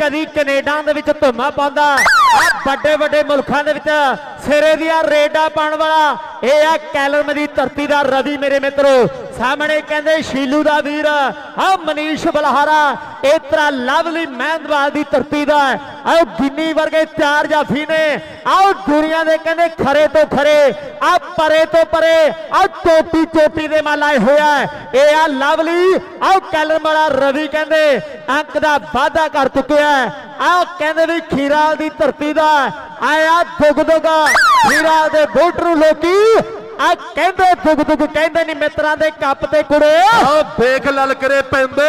ਕਦੀ ਕੈਨੇਡਾ ਦੇ ਵਿੱਚ ਧੁੰਮਾ ਪਾਉਂਦਾ। ਵੱਡੇ ਵੱਡੇ ਮੁਲਕਾਂ ਦੇ ਵਿੱਚ ਸਿਰੇ ਦੀਆਂ ਰੇਡਾਂ ਪਾਉਣ ਵਾਲਾ ਇਹ ਆ ਕੈਲਮ ਦੀ ਧਰਤੀ ਦਾ ਰਵੀ ਮੇਰੇ ਮਿੱਤਰੋ। ਸਾਹਮਣੇ ਕਹਿੰਦੇ ਸ਼ੀਲੂ ਦਾ ਵੀਰ ਆ ਮਨੀਸ਼ ਬਲਹਾਰਾ ਇਹ ਤਰ੍ਹਾਂ ਲਵਲੀ ਮਹਿੰਦਵਾਲ ਦੀ ਧਰਤੀ ਦਾ ਆਓ ਗਿੰਨੀ ਵਰਗੇ ਚਾਰ ਜਾਫੀ ਨੇ। ਆਓ ਦੁਨੀਆ ਦੇ ਕਹਿੰਦੇ ਖਰੇ ਤੋਂ ਖਰੇ ਆ ਪਰੇ ਤੋਂ ਪਰੇ ਆ ਚੋਟੀ ਚੋਟੀ ਦੇ ਮਾਲ ਆਏ ਹੋਇਆ ਇਹ ਆ ਲਵਲੀ ਆਓ ਕੈਲਮ ਵਾਲਾ ਰਵੀ ਕਹਿੰਦੇ, ਅੰਕ ਦਾ ਵਾਅਦਾ ਕਰ ਚੁੱਕਿਆ ਹੈ। ਆਹ ਕਹਿੰਦੇ ਵੀ ਖੀਰਾਲ ਦੀ ਧਰਤੀ ਦਾ ਆਇਆ ਦੁੱਗ ਦੁਗ। ਖੀਰਾਲ ਦੇ ਵੋਟਰ ਨੂੰ ਲੋਕੀ, ਆ ਕਹਿੰਦੇ ਦੁਗ ਦੁਗ ਕਹਿੰਦੇ ਨਹੀਂ ਮਿੱਤਰਾਂ ਦੇ ਕੱਪ ਤੇ ਕੁੜੇ। ਆ ਵੇਖ ਲਲਕਰੇ ਪੈਂਦੇ,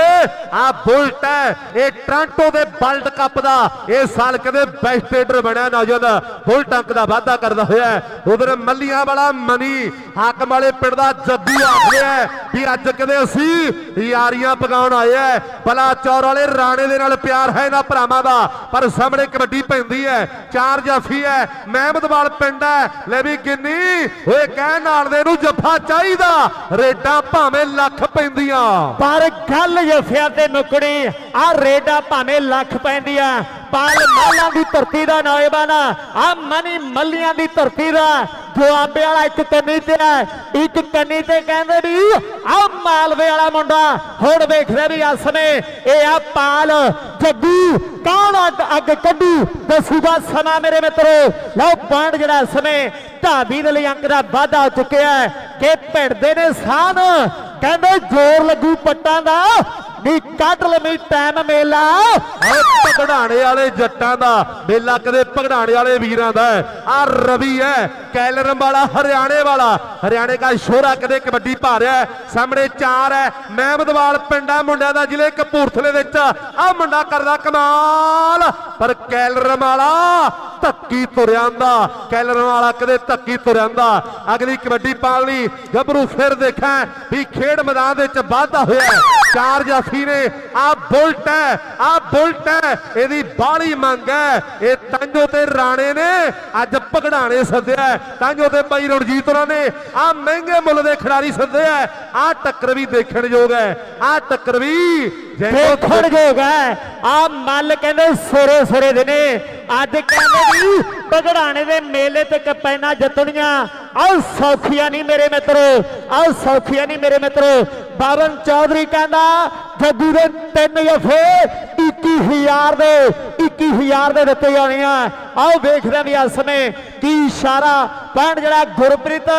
ਆ ਬੁਲਟ ਹੈ, ਇਹ ਟ੍ਰਾਂਟੋ ਦੇ ਵਰਲਡ ਕੱਪ ਦਾ, ਇਹ ਸਾਲ ਕਦੇ ਬੈਸਟ ਰੇਡਰ ਬਣਿਆ ਨੌਜਵਾਨ ਬੁਲਟ ਅੰਕ ਦਾ ਵਾਅਦਾ ਕਰਦਾ ਹੋਇਆ ਉਧਰ ਮੱਲੀਆਂ ਵਾਲਾ ਮਨੀ, ਹਾਕਮ ਵਾਲੇ ਪਿੰਡ ਦਾ ਜੱਦੂ ਆ ਵੀ ਅੱਜ ਕਦੇ ਅਸੀਂ ਯਾਰੀਆਂ ਪਗਾਉਣ ਆਏ ਐ ਬਲਾ ਵਾਲੇ ਰਾਣੇ ਦੇ ਨਾਲ ਪਿਆਰ ਹੈ ਇਹਨਾਂ ਭਰਾਵਾਂ ਦਾ, ਪਰ ਸਾਹਮਣੇ ਕਬੱਡੀ ਪੈਂਦੀ ਹੈ, ਚਾਰ ਜਾਫੀ ਹੈ ਮਹਿਮਦਵਾਲ ਪਿੰਡ ਹੈ। ਲੈ ਵੀ ਗਿੰਨੀ, ਓਏ ਕਹਿ ਨਾਲ ਦੇ ਨੂੰ ਜੱਫਾ ਚਾਹੀਦਾ, ਰੇਡਾਂ ਭਾਵੇਂ ਲੱਖ ਪੈਂਦੀਆਂ। ਪਰ ਗੱਲ ਜਫਿਆ ਤੇ ਮੁਕੜੀ ਆ ਰੇਡਾ ਭਾਵੇਂ ਲੱਖ ਪੈਂਦੀਆਂ। ਪਾਲ ਮਾਲਾਂ ਦੀ ਧਰਤੀ ਦਾ ਨੌਜਵਾਨ ਆ। ਮਨੀ ਮੱਲੀਆਂ ਦੀ ਧਰਤੀ ਦਾ। ਦੁਆਬੇ ਵਾਲਾ ਇੱਕ ਕੰਨੀ ਤੇ ਹੈ ਇੱਕ ਕੰਨੀ ਤੇ ਕਹਿੰਦੇ ਵੀ, ਆ ਮਾਲਵੇ ਵਾਲਾ ਮੁੰਡਾ। ਹੁਣ ਵੇਖਦੇ ਵੀ ਇਸ ਸਮੇਂ ਇਹ ਆ ਪਾਲ। ਜੱਗੂ, ਕੌਣ ਅੱਗ ਕੱਢੂ? ਦੱਸੂਗਾ ਸਮਾਂ ਮੇਰੇ ਮਿੱਤਰੋ। ਲਓ ਪੁਆਇੰਟ ਜਿਹੜਾ ਇਸ ਸਮੇਂ ਢਾਬੀ ਦੇ ਲਈ ਅੰਕ ਦਾ ਵਾਧਾ ਹੋ ਚੁੱਕਿਆ ਕਿ ਭਿੜਦੇ ਨੇ ਸਾਹ ਕਹਿੰਦੇ ਜ਼ੋਰ ਲੱਗੂ ਪੱਟਾਂ ਦਾ। ਨੀ ਕੱਢ ਲਵੀਂ ਟਾਈਮ ਮੇਲਾ। ਆ ਪਗੜਾਣੇ ਵਾਲੇ ਜੱਟਾਂ ਦਾ ਮੇਲਾ ਕਦੇ ਪਗੜਾਣੇ ਵਾਲੇ ਵੀਰਾਂ ਦਾ ਆ ਰਵੀ ਹੈ, ਕੈਲਰਮ ਵਾਲਾ, ਹਰਿਆਣੇ ਵਾਲਾ। ਹਰਿਆਣੇ ਦਾ ਸ਼ੋਰਾ ਕਦੇ ਕਬੱਡੀ ਪਾ ਰਿਹਾ ਸਾਹਮਣੇ ਚਾਰ ਹੈ। ਮਹਿਮਦਵਾਲ ਪਿੰਡਾਂ ਮੁੰਡਿਆਂ ਦਾ ਜ਼ਿਲ੍ਹੇ ਕਪੂਰਥਲੇ ਵਿੱਚ। ਆ ਮੁੰਡਾ ਕਰਦਾ ਕਮਾਲ। ਪਰ ਕੈਲਰਮ ਵਾਲਾ ਧੱਕੀ ਤੁਰਿਆਂਦਾ ਕੈਲਰਮ ਵਾਲਾ ਕਦੇ ਧੱਕੀ ਤੁਰਿਆਂਦਾ ਅਗਲੀ ਕਬੱਡੀ ਪਾਣ ਲਈ ਗੱਭਰੂ ਫਿਰ ਦੇਖਾਂ ਵੀ ਖੇਡ ਮੈਦਾਨ ਦੇ ਵਿੱਚ ਵਾਧਾ ਹੋਇਆ ਚਾਰ ਜਾਫੀ ਨੇ। ਆ ਬੁਲਟ ਹੈ, ਆ ਬੁਲਟ ਹੈ। ਇਹਦੀ ਬਾਹਲੀ ਮੰਗ ਹੈ। ਇਹ ਤਾਂਜੋ ਤੇ ਰਾਣੇ ਨੇ। ਅੱਜ ਪਗੜਾਣੇ ਸੱਦਿਆ ਤਾਂਜੋ ਤੇ ਬਾਈ ਰਣਜੀਤ ਹੋਰਾਂ ਨੇ। ਆ ਮਹਿੰਗੇ ਮੁੱਲ ਦੇ ਖਿਡਾਰੀ ਸੱਦਿਆ ਆ ਟੱਕਰ ਵੀ ਦੇਖਣ ਯੋਗ ਹੈ। ਆ ਟੱਕਰ ਵੀ ਦੇਖਣ ਯੋਗ ਹੈ। ਆ ਮੱਲ ਕਹਿੰਦੇ ਸੋਰੇ ਸੋਰੇ ਦੇ ਨੇ। ਅੱਜ ਕਹਿੰਦੇ ਵੀ ਪਗੜਾਣੇ ਦੇ ਮੇਲੇ ਤੇ ਕਪੈਨਾ ਜਿੱਤਣੀਆਂ। ਆਓ ਸੌਖੀਆਂ ਨਹੀਂ ਮੇਰੇ ਮਿੱਤਰੋ। ਆਓ ਸੌਖੀਆਂ ਨਹੀਂ ਮੇਰੇ ਮਿੱਤਰੋ। ਬਾਬਨ ਚੌਧਰੀ ਕਹਿੰਦਾ ਜੱਗੂ ਦੇ ਤਿੰਨ ਜਫੇ 21000 ਦੇ 21000 ਦੇ ਦਿੱਤੇ ਜਾਣੇ ਆਓ ਵੇਖਦੇ ਹਾਂ ਵੀ ਇਸ ਸਮੇਂ ਕੀ ਇਸ਼ਾਰਾ ਪੁਆਇੰਟ ਜਿਹੜਾ ਗੁਰਪ੍ਰੀਤ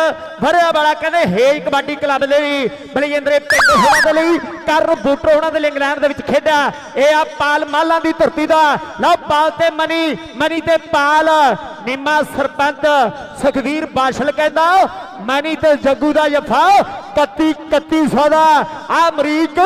ਭਰਿਆ ਵਾਲਾ ਕਹਿੰਦੇ ਹੇਜ ਕਬੱਡੀ ਕਲੱਬ ਦੇ ਲਈ ਬਲਜਿੰਦਰੇ ਪਿੰਡ ਹੋਣਾ ਦੇ ਲਈ ਕਰ ਬੂਟਰ ਹੋਣਾ ਦੇ ਲਈ ਇੰਗਲੈਂਡ ਦੇ ਵਿੱਚ ਖੇਡਿਆ। ਇਹ ਆ ਪਾਲ ਮਾਲਾਂ ਦੀ ਧਰਤੀ ਦਾ। ਲਓ ਪਾਲ ਤੇ ਮਨੀ ਮਨੀ ਤੇ ਪਾਲ। ਨਿੰਮਾ ਸਰਪੰਚ ਸੁਖਵੀਰ ਬਾਸ਼ਲ ਕਹਿੰਦਾ ਮੈਨੀ ਤੇ ਜੱਗੂ ਦਾ ਜਫਾ 31 3100 ਦਾ ਆ ਅਮਰੀਕ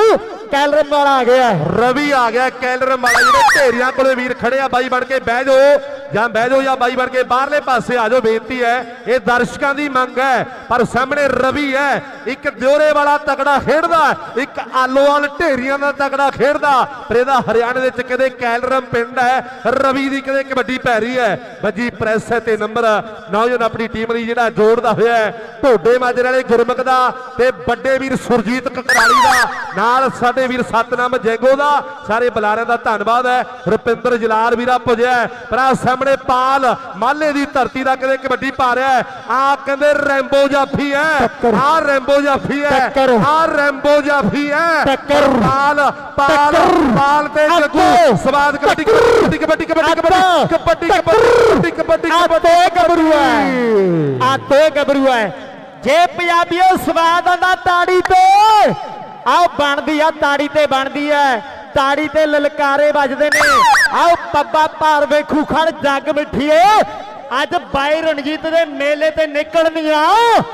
ਕੈਲਰਮ ਵਾਲਾ ਆ ਗਿਆ ਰਵੀ ਆ ਗਿਆ ਕੈਲਰਮ ਵਾਲਾ ਜਿਹੜੇ ਢੇਰੀਆਂ ਕੋਲੇ ਵੀਰ ਖੜੇ ਆ ਬਾਈ ਬਣ ਕੇ ਬਹਿ ਜਾਓ ਜਾਂ ਬਹਿ ਜਾਓ ਜਾਂ ਬਾਈ ਬਣ ਕੇ ਬਾਹਰਲੇ ਪਾਸੇ ਆ ਜਾਓ, ਬੇਨਤੀ ਹੈ, ਇਹ ਦਰਸ਼ਕਾਂ ਦੀ ਮੰਗ ਹੈ, ਪਰ ਸਾਹਮਣੇ ਰਵੀ ਹੈ, ਇੱਕ ਦਿਉਰੇ ਵਾਲਾ ਤਕੜਾ ਖੇਡਦਾ, ਇੱਕ ਆਲੋਵਾਲ ਢੇਰੀਆਂ ਦਾ ਤਕੜਾ ਖੇਡਦਾ, ਪਰ ਇਹਦਾ ਹਰਿਆਣੇ ਦੇ ਵਿੱਚ ਕਦੇ ਕੈਲਰਮ ਪਿੰਡ ਹੈ, ਰਵੀ ਦੀ ਕਦੇ ਕਬੱਡੀ ਪੈ ਹੈ। ਵੱਜੀ ਪ੍ਰੈਸ ਹੈ ਤੇ ਨੰਬਰ ਨੌਜਵਾਨ ਆਪਣੀ ਟੀਮ ਲਈ ਜਿਹੜਾ ਜੋੜਦਾ ਹੋਇਆ ਢੋਡੇ ਮਾਜਰੇ ਵਾਲੇ ਗੁਰਮੁਖ ਦਾ ਤੇ ਵੱਡੇ ਵੀਰ ਸੁਰਜੀਤ ਕਕਰਾਲੀ ਦਾ, ਨਾਲ ਸਾਡੇ ਵੀਰ ਸਤਨਾਮ ਜੈਗੋ ਦਾ, ਸਾਰੇ ਬੁਲਾਰਿਆਂ ਦਾ ਧੰਨਵਾਦ ਹੈ। ਰੁਪਿੰਦਰ ਜਲਾਲ ਵੀਰਾ ਪੁਜਿਆ ਪਰ ਆਹ ਸਾਹਮਣੇ ਪਾਲ। ਮਾਲੇ ਦੀ ਧਰਤੀ ਦਾ ਕਦੇ ਕਬੱਡੀ ਪਾ ਰਿਹਾ ਹੈ। ਆ ਕਹਿੰਦੇ ਰੈਂਬੋ ਜਾਫੀ ਹੈ। ਆ ਰੈਂਬੋ ਜਾਫੀ ਹੈ। ਆ ਰੈਂਬੋ ਜਾਫੀ ਹੈ। ਪਾਲ ਪਾਲ। ਪਾਲ ਤੇ ਜੱਗੂ ਅੱਗੋਂ। ਸਵਾਦ ਕਬੱਡੀ ਕਬੱਡੀ ਕਬੱਡੀ ਕਬੱਡੀ ਕਬੱਡੀ ਕਬੱਡੀ ਕਬੱਡੀ ਕਬੱਡੀ ਗੱਭਰੂ ਹੈ। ਆ ਤੇ ਗੱਭਰੂ ਹੈ। ਜੇ ਪੰਜਾਬੀਓ ਸਵਾਦ ਆਂਦਾ ਤਾੜੀ ਤੇ ਆਓ ਬਣਦੀ ਆ ਤਾੜੀ ਤੇ ਬਣਦੀ ਹੈ। ਤਾੜੀ ਤੇ ਲਲਕਾਰੇ ਵੱਜਦੇ ਨੇ। ਆਓ ਪੱਬਾ ਭਾਰ ਵੇਖੂ ਖੜ ਜੱਗ ਮਿੱਠੀਏ। ਅੱਜ ਬਾਈ ਰਣਜੀਤ ਦੇ ਮੇਲੇ ਤੇ ਨਿਕਲਣੀਆਂ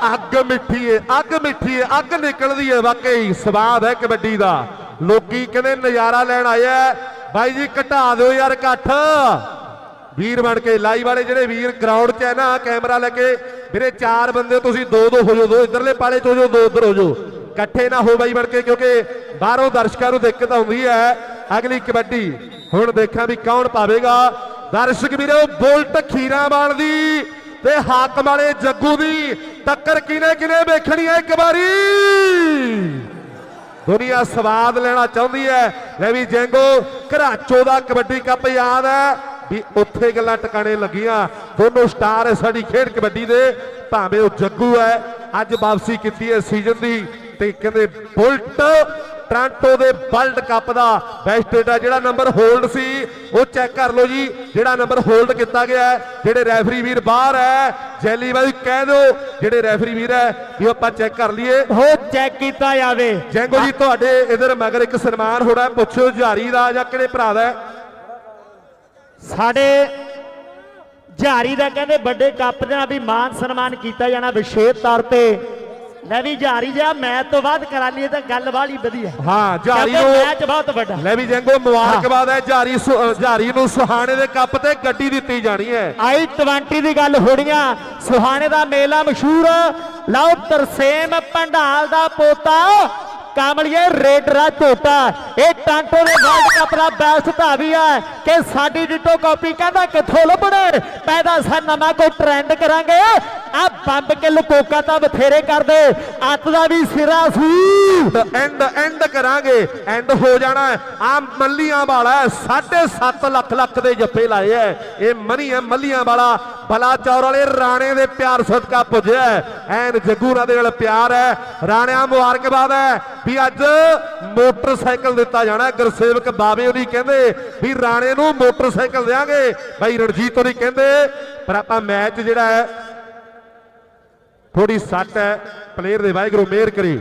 ਅੱਗ ਮਿੱਠੀ ਏ ਅੱਗ ਮਿੱਠੀ ਏ ਅੱਗ ਨਿਕਲਦੀ ਏ ਵਾਕਈ। ਸਵਾਦ ਹੈ ਕਬੱਡੀ ਦਾ। ਲੋਕੀ ਕਹਿੰਦੇ ਨਜ਼ਾਰਾ ਲੈਣ ਆਇਆ ਬਾਈ ਜੀ, ਘਟਾ ਦਿਓ ਯਾਰ ਇਕੱਠ। ਵੀਰ ਬਣ ਕੇ ਲਾਈਵ ਵਾਲੇ ਜਿਹੜੇ ਵੀਰ ਗਰਾਊਂਡ 'ਚ ਹੈ ਨਾ, ਕੈਮਰਾ ਲੈ ਕੇ। ਵੀਰੇ, ਚਾਰ ਬੰਦੇ ਤੁਸੀਂ ਦੋ ਦੋ ਹੋ ਜਾਓ, ਦੋ ਇਧਰਲੇ ਪਾਲੇ 'ਚ ਹੋ ਜਾਓ, ਦੋ ਉਧਰ ਹੋ ਜਾਓ। ਇਕੱਠੇ ਨਾ ਹੋ ਬਾਈ ਬਣ ਕੇ, ਕਿਉਂਕਿ ਬਾਹਰੋਂ ਦਰਸ਼ਕਾਂ ਨੂੰ ਦਿੱਕਤ ਆਉਂਦੀ ਹੈ। ਅਗਲੀ ਕਬੱਡੀ, ਹੁਣ ਦੇਖਾਂ ਵੀ ਕੌਣ ਪਾਵੇਗਾ। ਦਰਸ਼ਕ ਵੀਰੋ, ਬੁਲਟ ਖੀਰਾਵਾਲ ਦੀ ਤੇ ਹਾਕਮ ਵਾਲੇ ਜੱਗੂ ਦੀ ਟੱਕਰ ਕਿਨੇ ਕਿਨੇ ਵੇਖਣੀ ਹੈ ਇੱਕ ਵਾਰੀ? ਦੁਨੀਆ ਸਵਾਦ ਲੈਣਾ ਚਾਹੁੰਦੀ ਹੈ। ਲੈ ਵੀ ਜੈਂਗੋ, ਘਰਾਚੋ ਦਾ ਕਬੱਡੀ ਕੱਪ ਯਾਦ ਹੈ ਵੀ ਉੱਥੇ ਗੱਲਾਂ ਟਿਕਾਣੇ ਲੱਗੀਆਂ। ਦੋਨੋਂ ਸਟਾਰ ਹੈ ਸਾਡੀ ਖੇਡ ਕਬੱਡੀ ਦੇ, ਭਾਵੇਂ ਉਹ ਜੱਗੂ ਹੈ। ਅੱਜ ਵਾਪਸੀ ਕੀਤੀ ਹੈ ਸੀਜ਼ਨ ਦੀ। ਤੇ ਕਹਿੰਦੇ ਬੁਲਟ ਟ੍ਰਾਂਟੋ ਦੇ ਵਰਲਡ ਕੱਪ ਦਾ ਬੈਸਟ ਦਾ ਜਿਹੜਾ ਨੰਬਰ ਹੋਲਡ ਸੀ ਉਹ ਚੈੱਕ ਕਰ ਲਓ ਜੀ ਜਿਹੜਾ ਨੰਬਰ ਹੋਲਡ ਕੀਤਾ ਗਿਆ ਹੈ ਜਿਹੜੇ ਰੈਫਰੀ ਵੀਰ ਬਾਹਰ ਹੈ ਜੈਲੀ ਬਾਈ ਕਹਿ ਦਿਓ ਜਿਹੜੇ ਰੈਫਰੀ ਵੀਰ ਹੈ ਵੀ ਆਪਾਂ ਚੈੱਕ ਕਰ ਲਈਏ ਉਹ ਚੈੱਕ ਕੀਤਾ ਜਾਵੇ ਜੈਂਗੋ ਜੀ ਤੁਹਾਡੇ ਇਧਰ ਮਗਰ ਇੱਕ ਸਨਮਾਨ ਹੋਣਾ ਪੁੱਛੋ ਜਾਰੀ ਦਾ ਜਾਂ ਕਿਹੜੇ ਭਰਾ ਦਾ ਹੈ? ਸਾਡੇ ਝਾਰੀ ਦਾ ਕਹਿੰਦੇ ਵੱਡੇ ਕੱਪ ਦੇ ਨਾਲ ਵੀ ਮਾਨ ਸਨਮਾਨ ਕੀਤਾ ਜਾਣਾ ਵਿਸ਼ੇਸ਼ ਤੌਰ ਤੇ ਲੈ ਵੀ ਝਾਰੀ ਜਾ ਮੈਚ ਤੋਂ ਬਾਅਦ ਕਰਾ ਲਈਏ ਤਾਂ ਗੱਲ ਵਾਲੀ ਵਧੀਆ ਹਾਂ। ਜਾਰੀ ਨੂੰ ਮੈਚ ਬਹੁਤ ਵੱਡਾ। ਲੈ ਵੀ ਜੈਂਗੋ ਮੁਬਾਰਕਬਾਦ ਹੈ। ਜਾਰੀ ਜਾਰੀ ਨੂੰ ਸੁਹਾਣੇ ਦੇ ਕੱਪ ਤੇ ਗੱਡੀ ਦਿੱਤੀ ਜਾਣੀ ਹੈ। ਆਈ 20 ਦੀ ਗੱਲ ਹੋਣੀਆਂ। ਸੁਹਾਣੇ ਦਾ ਮੇਲਾ ਮਸ਼ਹੂਰ। ਲਓ ਤਰਸੇਮ ਪੰਡਾਲ ਦਾ ਪੋਤਾ। ਕਾਮਲੀਏ ਰੇਡਰਾ ਝੋਟਾ। ਇਹ ਟਾਂਟੋ ਦੇ ਵਰਲਡ ਕੱਪ ਦਾ ਬੈਸਟ ਧਾਵੀ ਹੈ ਕਿ ਸਾਡੀ ਡਿਟੋ ਕਾਪੀ ਕਹਿੰਦਾ ਕਿੱਥੋਂ ਲੱਭਣੇ ਪੈਦਾ ਸਾ ਨਵਾਂ ਕੋਈ ਟ੍ਰੈਂਡ ਕਰਾਂਗੇ। ਆ ਬੰਬ ਕੇ ਲਕੋਕਾ ਤਾਂ ਬਥੇਰੇ ਕਰਦੇ। ਅੱਤ ਦਾ ਵੀ ਸਿਰਾ ਸੀ। ਐਂਡ ਐਂਡ ਕਰਾਂਗੇ। ਐਂਡ ਹੋ ਜਾਣਾ ਹੈ। ਆ ਮੱਲੀਆਂ ਵਾਲਾ 7.5 ਲੱਖ ਲੱਖ ਦੇ ਜੱਫੇ ਲਾਏ ਐ ਇਹ ਮਨੀ ਹੈ, ਮੱਲੀਆਂ ਵਾਲਾ। ਬਲਾਚੌਰ ਵਾਲੇ ਰਾਣੇ ਦੇ ਪਿਆਰ ਸਦਕਾ ਪੁੱਜਿਆ ਐਨ ਜੱਗੂ ਨਾਲ ਦੇ ਨਾਲ ਪਿਆਰ ਹੈ। ਰਾਣਿਆਂ ਮੁਬਾਰਕਬਾਦ ਹੈ ਵੀ ਅੱਜ ਮੋਟਰਸਾਈਕਲ ਦਿੱਤਾ ਜਾਣਾ ਗੁਰਸੇਵਕ ਬਾਵੇ ਉਹਦੀ ਕਹਿੰਦੇ ਵੀ ਰਾਣੇ ਨੂੰ ਮੋਟਰਸਾਈਕਲ ਦੇਾਂਗੇ ਭਾਈ ਰਣਜੀਤ ਉਹਦੀ ਕਹਿੰਦੇ, ਪਰ ਆਪਾਂ ਮੈਚ ਜਿਹੜਾ ਹੈ ਥੋੜੀ ਸੱਟ ਹੈ। ਪਲੇਅਰ ਦੇ ਵਾਹਿਗੁਰੂ ਮਿਹਰ ਕਰੇ।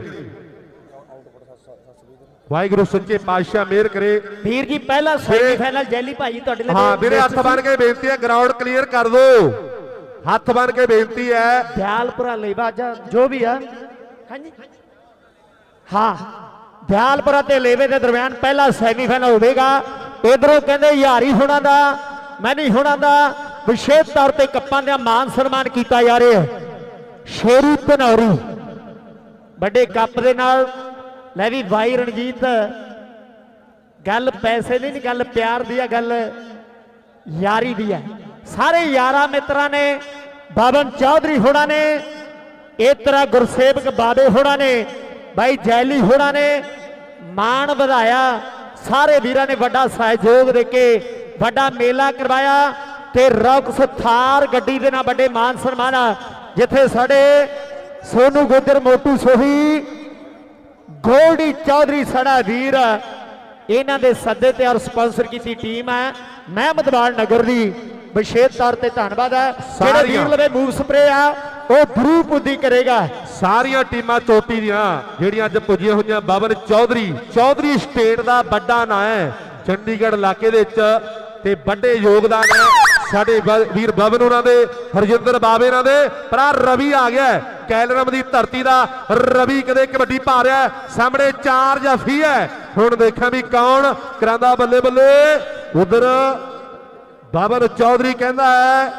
ਵਾਹਿਗੁਰੂ ਸੱਚੇ ਪਾਤਸ਼ਾਹ ਮਿਹਰ ਕਰੇ। ਵੀਰ ਜੀ ਪਹਿਲਾ ਸੈਮੀਫਾਈਨਲ ਜੈਲੀ ਭਾਜੀ ਤੁਹਾਡੇ ਲਈ ਹਾਂ ਵੀਰੇ ਹੱਥ ਬਨ ਕੇ ਬੇਨਤੀ ਹੈ ਗਰਾਊਂਡ ਕਲੀਅਰ ਕਰ ਦਿਓ ਹੱਥ ਬਨ ਕੇ ਬੇਨਤੀ ਹੈ। ਦਿਆਲਪੁਰਾ ਲੇਵਾ ਜੋ ਵੀ ਆ। ਹਾਂਜੀ। ਹਾਂ ਦਿਆਲਪੁਰਾ ਤੇ ਲੇਵੇ ਦੇ ਦਰਮਿਆਨ ਪਹਿਲਾ ਸੈਮੀਫਾਈਨਲ ਹੋਵੇਗਾ। ਇਧਰੋਂ ਕਹਿੰਦੇ ਯਾਰੀ ਹੋਣਾ ਦਾ ਮੈਨੀ ਹੋਣਾ ਦਾ। ਵਿਸ਼ੇਸ਼ ਤੌਰ ਤੇ ਕੱਪਾਂ ਦਾ ਮਾਨ ਸਨਮਾਨ ਕੀਤਾ ਜਾ ਰਿਹਾ ਹੈ। ਸ਼ੇਰੂ ਧਨੌਰੀ ਵੱਡੇ ਕੱਪ ਦੇ ਨਾਲ ਲੈ ਵੀ ਬਾਈ ਰਣਜੀਤ, ਗੱਲ ਪੈਸੇ ਦੀ ਨਹੀਂ ਗੱਲ ਪਿਆਰ ਦੀ ਆ, ਗੱਲ ਯਾਰੀ ਦੀ ਹੈ ਸਾਰੇ ਯਾਰਾਂ ਮਿੱਤਰਾਂ ਨੇ, ਬਾਬਨ ਚੌਧਰੀ ਹੋਣਾ ਨੇ ਇਹ ਤਰ੍ਹਾਂ ਗੁਰਸੇਵਕ ਬਾਬੇ ਹੋਣਾ ਨੇ, ਬਾਈ ਜੈਲੀ ਹੋਣਾ ਨੇ, ਮਾਣ ਵਧਾਇਆ। ਸਾਰੇ ਵੀਰਾਂ ਨੇ ਵੱਡਾ ਸਹਿਯੋਗ ਦੇ ਕੇ ਵੱਡਾ ਮੇਲਾ ਕਰਵਾਇਆ ਤੇ ਰੌਕਸ ਥਾਰ ਗੱਡੀ ਦੇ ਨਾਲ ਵੱਡੇ ਮਾਨ ਸਨਮਾਨ ਜਿੱਥੇ ਸਾਡੇ ਸੋਨੂ ਗੁੱਜਰ ਮੋਟੂ ਸੋਹੀ ਗੋਲਡੀ ਚੌਧਰੀ ਸਾਡਾ ਵੀਰ ਇਹਨਾਂ ਦੇ ਸੱਦੇ ਤੇ ਔਰ ਸਪਾਂਸਰ ਕੀਤੀ ਟੀਮ ਹੈ। ਮਹਿਮਦਵਾਲ ਨਗਰ ਦੀ ਵਿਸ਼ੇਸ਼ ਤੌਰ ਤੇ ਧੰਨਵਾਦ ਹੈ। ਜਿਹੜੇ। ਵੀਰ ਲਵੇ ਮੂਵ ਸਪਰੇ ਆ ਉਹ ਗਰੂਪ ਉਦੀ ਕਰੇਗਾ। ਸਾਰੀਆਂ ਟੀਮਾਂ ਚੋਟੀ ਦੀਆਂ ਜਿਹੜੀਆਂ ਅੱਜ ਪੁੱਜੀਆਂ ਹੋਈਆਂ। ਬਬਨ ਚੌਧਰੀ ਚੌਧਰੀ ਸਟੇਟ ਦਾ ਵੱਡਾ ਨਾਂ ਹੈ। ਚੰਡੀਗੜ੍ਹ ਇਲਾਕੇ ਦੇ ਵਿੱਚ ਤੇ ਵੱਡੇ ਯੋਗਦਾਨ ਹੈ। ਸਾਡੇ ਵੀਰ ਬਵਨ ਉਹਨਾਂ ਦੇ, ਹਰਜਿੰਦਰ ਬਾਬੇ ਉਹਨਾਂ ਦੇ, ਭਰਾ ਰਵੀ ਆ ਗਿਆ ਕੈਲਰਮ ਦੀ ਧਰਤੀ ਦਾ ਰਵੀ ਕਦੇ ਕਬੱਡੀ ਪਾ ਰਿਹਾ ਸਾਹਮਣੇ ਚਾਰ ਜਫੀ ਹੈ। ਹੁਣ ਦੇਖਾਂ ਵੀ ਕੌਣ ਕਰਾਂਦਾ ਬੱਲੇ ਬੱਲੇ। ਉਧਰ ਬਾਬਰ ਚੌਧਰੀ ਕਹਿੰਦਾ ਹੈ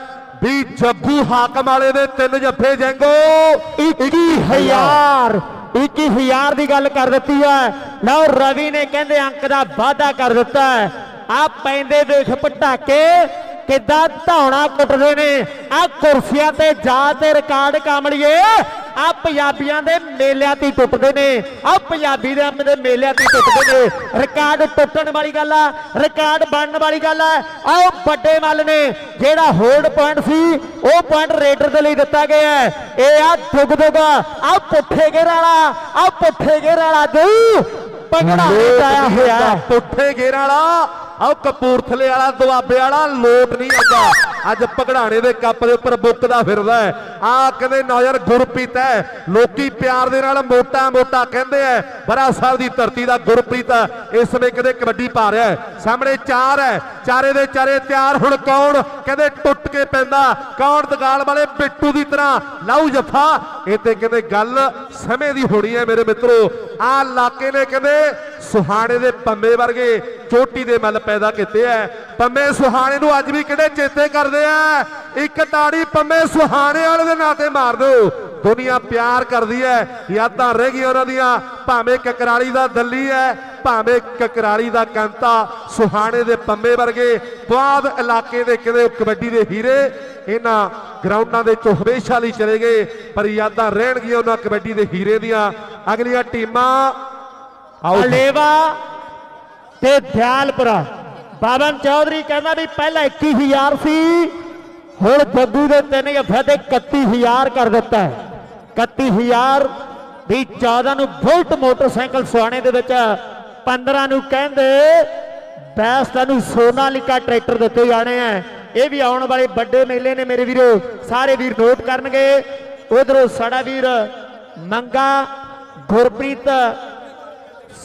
ਵੀ ਜੱਗੂ ਹਾਕਮ ਵਾਲੇ ਦੇ ਤਿੰਨ ਜੱਫੇ ਜੰਗੋ 21000 21000 ਦੀ ਗੱਲ ਕਰ ਦਿੱਤੀ ਹੈ। ਲਓ ਰਵੀ ਨੇ ਕਹਿੰਦੇ ਅੰਕ ਦਾ ਵਾਅਦਾ ਕਰ ਦਿੱਤਾ ਹੈ। ਆ ਪੈਂਦੇ ਦੇਖ ਪਟਾਕੇ। ਕਿੱਦਾਂ ਧੌਣਾ ਕੁੱਟਦੇ ਨੇ? ਆ ਕੁਰਸੀਆਂ ਤੇ ਜਾ ਤੇ ਰਿਕਾਰਡ ਕਾਮੜੀਏ ਆ ਪੰਜਾਬੀਆਂ ਦੇ ਮੇਲਿਆਂ ਤੇ ਟੁੱਟਦੇ ਨੇ। ਆ ਪੰਜਾਬੀ ਦੇ ਦੇ ਮੇਲਿਆਂ ਤੇ ਟੁੱਟਦੇ ਨੇ। ਰਿਕਾਰਡ ਟੁੱਟਣ ਵਾਲੀ ਗੱਲ ਆ ਰਿਕਾਰਡ ਬਣਨ ਵਾਲੀ ਗੱਲ ਆ। ਆਹ ਵੱਡੇ ਮੱਲ ਨੇ ਜਿਹੜਾ ਹੋਲਡ ਪੁਆਇੰਟ ਸੀ ਉਹ ਪੁਆਇੰਟ ਰੇਡਰ ਦੇ ਲਈ ਦਿੱਤਾ ਗਿਆ ਹੈ। ਇਹ ਆ ਦੁਗ ਦੁਗ ਆ ਪੁੱਠੇ ਗੇਰ ਵਾਲਾ ਆ ਪੁੱਠੇ ਗੇਰ ਵਾਲਾ ਦੂ ਪਗੜਾ ਆਇਆ ਹੋਇਆ। ਪੁੱਠੇ ਗੇਰ ਵਾਲਾ ਆਹ ਕਪੂਰਥਲੇ ਵਾਲਾ, ਦੁਆਬੇ ਵਾਲਾ ਲੋਟ ਨਹੀਂ ਆਉਂਦਾ। ਅੱਜ ਪਗੜਾਣੇ ਦੇ ਕੱਪ ਦੇ ਉੱਪਰ ਬੁੱਕਦਾ ਫਿਰਦਾ ਹੈ। ਆ ਕਹਿੰਦੇ ਨੌਜਰ ਗੁਰਪ੍ਰੀਤ ਹੈ। ਲੋਕੀ ਪਿਆਰ ਦੇ ਨਾਲ ਮੋਟਾ ਮੋਟਾ ਕਹਿੰਦੇ ਐ ਬਰਾ ਸਾਹਿਬ ਦੀ ਧਰਤੀ ਦਾ ਗੁਰਪ੍ਰੀਤ ਇਸ ਸਮੇਂ ਕਦੇ ਕਬੱਡੀ ਪਾ ਰਿਹਾ ਹੈ। ਸਾਹਮਣੇ ਚਾਰ ਹੈ। ਚਾਰੇ ਦੇ ਚਾਰੇ ਤਿਆਰ ਹੁਣ ਕੌਣ? ਕਹਿੰਦੇ ਟੁੱਟ ਕੇ ਪੈਂਦਾ। ਕੌਣ ਦਗਾਲ ਵਾਲੇ? ਬਿੱਟੂ ਦੀ ਤਰ੍ਹਾਂ। ਲਾਉ ਜਫਾ। ਇਹ ਤੇ ਕਹਿੰਦੇ ਗੱਲ ਸਮੇਂ ਦੀ ਹੋਣੀ ਹੈ ਮੇਰੇ ਮਿੱਤਰੋ। ਆ ਇਲਾਕੇ ਨੇ ਕਹਿੰਦੇ ਸੁਹਾਣੇ ਦੇ ਪੰਮੇ ਵਰਗੇ ਚੋਟੀ ਦੇ ਮੱਲ ਪੈਦਾ ਕੀਤੇ ਐ। ਪੰਮੇ ਸੁਹਾਣੇ ਨੂੰ ਅੱਜ ਵੀ ਕਿਹੜੇ ਚੇਤੇ ਕਰਦੇ ਆ ਇੱਕ ਤਾੜੀ ਪੰਮੇ ਸੁਹਾਣੇ ਵਾਲੇ ਦੇ ਨਾਂ ਤੇ ਮਾਰ ਦਿਓ। ਦੁਨੀਆ ਪਿਆਰ ਕਰਦੀ ਐ। ਯਾਦਾਂ ਰਹਿ ਗਈਆਂ ਉਹਨਾਂ ਦੀਆਂ। ਭਾਵੇਂ ਕਕਰਾਲੀ ਦਾ ਦੱਲੀ ਐ, ਭਾਵੇਂ ਕਕਰਾਲੀ ਦਾ ਕੰਤਾ। ਸੁਹਾਣੇ ਦੇ ਪੰਮੇ ਵਰਗੇ ਬਾਦ ਇਲਾਕੇ ਦੇ ਕਿਤੇ ਕਬੱਡੀ ਦੇ ਹੀਰੇ ਇਹਨਾਂ ਗਰਾਊਂਡਾਂ ਦੇ ਚੋਂ ਹਮੇਸ਼ਾ ਲਈ ਚਲੇ ਗਏ, ਪਰ ਯਾਦਾਂ ਰਹਿਣਗੀਆਂ ਉਹਨਾਂ ਕਬੱਡੀ ਦੇ ਹੀਰੇ ਦੀਆਂ। ਅਗਲੀਆਂ ਟੀਮਾਂ ਆਓ ਜੀ। ਤੇ ਦਿਆਲਪੁਰਾ। ਬਾਬਨ ਚੌਧਰੀ ਕਹਿੰਦਾ ਵੀ ਪਹਿਲਾਂ 21000 ਸੀ, ਹੁਣ ਜੱਗੂ ਦੇ ਤਿੰਨ ਜਫੇ ਤੇ 31000 ਕਰ ਦਿੱਤਾ 31000 ਵੀ 14 ਨੂੰ ਬੁਲਟ ਮੋਟਰਸਾਈਕਲ ਸੁਆਣੇ ਦੇ ਵਿੱਚ 15 ਨੂੰ ਕਹਿੰਦੇ ਬੈਸਟ ਨੂੰ ਸੋਨਾਲੀਕਾ ਟਰੈਕਟਰ ਦਿੱਤੇ ਜਾਣੇ ਆ। ਇਹ ਵੀ ਆਉਣ ਵਾਲੇ ਵੱਡੇ ਮੇਲੇ ਨੇ ਮੇਰੇ ਵੀਰੋ, ਸਾਰੇ ਵੀਰ ਨੋਟ ਕਰਨਗੇ। ਉਧਰੋਂ ਸਾਡਾ ਵੀਰ ਮੰਗਾ ਗੁਰਪ੍ਰੀਤ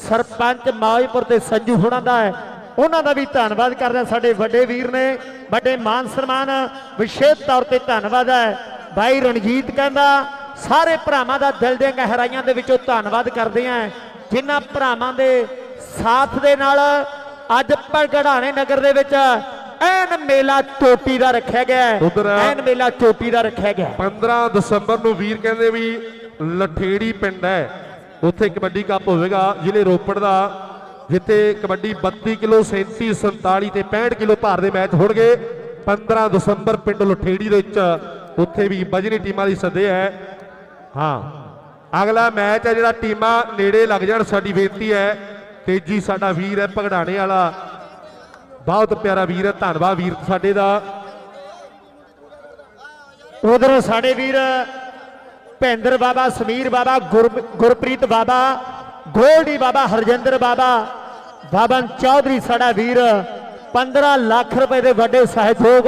ਸਰਪੰਚ ਮਾਇਪੁਰ ਤੇ ਸੰਜੂ ਹੁਣਾਂ ਦਾ ਹੈ। ਉਹਨਾਂ ਦਾ ਵੀ ਧੰਨਵਾਦ ਕਰਦੇ ਸਾਡੇ ਵੱਡੇ ਵੀਰ ਨੇ ਵੱਡੇ ਮਾਨ ਸਨਮਾਨ ਵਿਸ਼ੇਸ਼ ਤੌਰ ਤੇ ਧੰਨਵਾਦ ਹੈ। ਭਾਈ ਰਣਜੀਤ ਕਹਿੰਦਾ ਸਾਰੇ ਭਰਾਵਾਂ ਦਾ ਦਿਲ ਦੀਆਂ ਗਹਿਰਾਈਆਂ ਦੇ ਵਿੱਚੋਂ ਧੰਨਵਾਦ ਕਰਦੇ ਹਾਂ। ਜਿਨ੍ਹਾਂ ਭਰਾਵਾਂ ਦੇ ਸਾਥ ਦੇ ਨਾਲ ਅੱਜ ਪਗੜਾਣੇ ਨਗਰ ਦੇ ਵਿੱਚ ਐਨ ਮੇਲਾ ਚੋਟੀ ਦਾ ਰੱਖਿਆ ਗਿਆ ਐਨ ਮੇਲਾ ਚੋਟੀ ਦਾ ਰੱਖਿਆ ਗਿਆ ਹੈ। 15 ਦਸੰਬਰ ਨੂੰ ਵੀਰ ਕਹਿੰਦੇ ਵੀ ਲਠੇੜੀ ਪਿੰਡ ਹੈ। ਉੱਥੇ ਕਬੱਡੀ ਕੱਪ ਹੋਵੇਗਾ, ਜ਼ਿਲ੍ਹੇ ਰੋਪੜ ਦਾ, ਜਿੱਥੇ ਕਬੱਡੀ 32 ਕਿਲੋ 37 47 ਤੇ 65 ਕਿਲੋ ਭਾਰ ਦੇ ਮੈਚ ਹੋਣਗੇ। 15 ਦਸੰਬਰ ਪਿੰਡ ਲਠੇੜੀ ਦੇ ਵਿੱਚ, ਉੱਥੇ ਵੀ ਬਜਨੀ ਟੀਮਾਂ ਦੀ ਸੱਦੇ ਹੈ। ਹਾਂ, ਅਗਲਾ ਮੈਚ ਹੈ ਜਿਹੜਾ ਟੀਮਾਂ ਨੇੜੇ ਲੱਗ ਜਾਣ, ਸਾਡੀ ਬੇਨਤੀ ਹੈ ਤੇਜੀ ਸਾਡਾ ਵੀਰ ਹੈ ਭਗੜਾਣੇ ਵਾਲਾ। ਬਹੁਤ ਪਿਆਰਾ ਵੀਰ ਹੈ, ਧੰਨਵਾਦ ਵੀਰ ਸਾਡੇ ਦਾ। ਉਧਰ ਸਾਡੇ ਵੀਰ ਭੈਂਦਰ ਬਾਬਾ, ਸਮੀਰ ਬਾਬਾ ਗੁਰ- ਗੁਰਪ੍ਰੀਤ ਬਾਬਾ, ਗੋਲਡੀ ਬਾਬਾ, ਹਰਜਿੰਦਰ ਬਾਬਾ ਬਾਬਨ ਚੌਧਰੀ ਸਾਡਾ ਵੀਰ 15 ਲੱਖ ਰੁਪਏ ਦੇ ਵੱਡੇ ਸਹਿਯੋਗ